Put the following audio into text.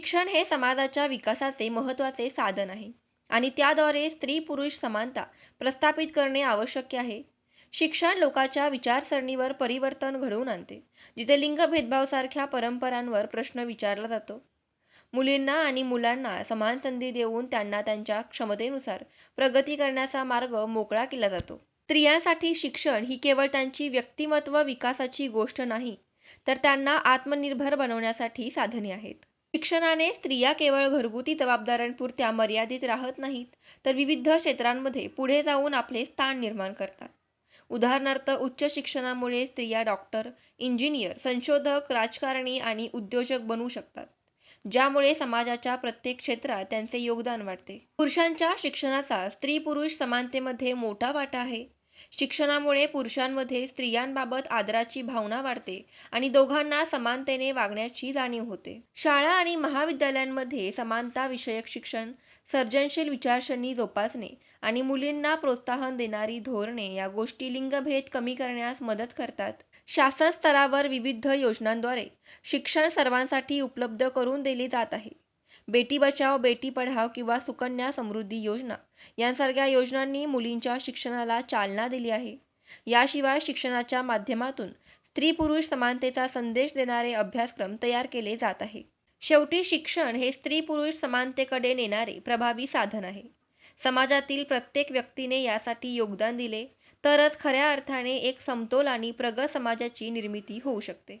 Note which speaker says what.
Speaker 1: शिक्षण हे समाजाच्या विकासाचे महत्त्वाचे साधन आहे आणि त्याद्वारे स्त्री पुरुष समानता प्रस्थापित करणे आवश्यक आहे. शिक्षण लोकांच्या विचारसरणीवर परिवर्तन घडवून आणते जिथे लिंग भेदभावसारख्या परंपरांवर प्रश्न विचारला जातो. मुलींना आणि मुलांना समान संधी देऊन त्यांना त्यांच्या क्षमतेनुसार प्रगती करण्याचा मार्ग मोकळा केला जातो. स्त्रियांसाठी शिक्षण ही केवळ त्यांची व्यक्तिमत्व विकासाची गोष्ट नाही तर त्यांना आत्मनिर्भर बनवण्यासाठी साधने आहेत. शिक्षणाने स्त्रिया केवळ घरगुती जबाबदाऱ्यांपुरत्या मर्यादित राहत नाहीत तर विविध क्षेत्रांमध्ये पुढे जाऊन आपले स्थान निर्माण करतात. उदाहरणार्थ उच्च शिक्षणामुळे स्त्रिया डॉक्टर इंजिनियर संशोधक राजकारणी आणि उद्योजक बनू शकतात ज्यामुळे समाजाच्या प्रत्येक क्षेत्रात त्यांचे योगदान वाढते. पुरुषांच्या शिक्षणाचा स्त्री पुरुष समानतेमध्ये मोठा वाटा आहे. शिक्षणामुळे पुरुषांमध्ये स्त्रियांबाबत आदराची भावना वाढते आणि दोघांना समानतेने वागण्याची जाणीव होते. शाळा आणि महाविद्यालयांमध्ये समानता विषयक शिक्षण सर्जनशील विचारसरणी जोपासणे आणि मुलींना प्रोत्साहन देणारी धोरणे या गोष्टी लिंगभेद कमी करण्यास मदत करतात. शासन स्तरावर विविध योजनांद्वारे शिक्षण सर्वांसाठी उपलब्ध करून दिले जात आहे. बेटी बचाव बेटी पढाव किंवा सुकन्या समृद्धी योजना यांसारख्या योजनांनी मुलींच्या शिक्षणाला चालना दिली आहे. याशिवाय शिक्षणाच्या माध्यमातून स्त्री पुरुष समानतेचा संदेश देणारे अभ्यासक्रम तयार केले जात आहे. शेवटी शिक्षण हे स्त्री पुरुष समानतेकडे नेणारे प्रभावी साधन आहे. समाजातील प्रत्येक व्यक्तीने यासाठी योगदान दिले तरच खऱ्या अर्थाने एक समतोल आणि प्रगत समाजाची निर्मिती होऊ शकते.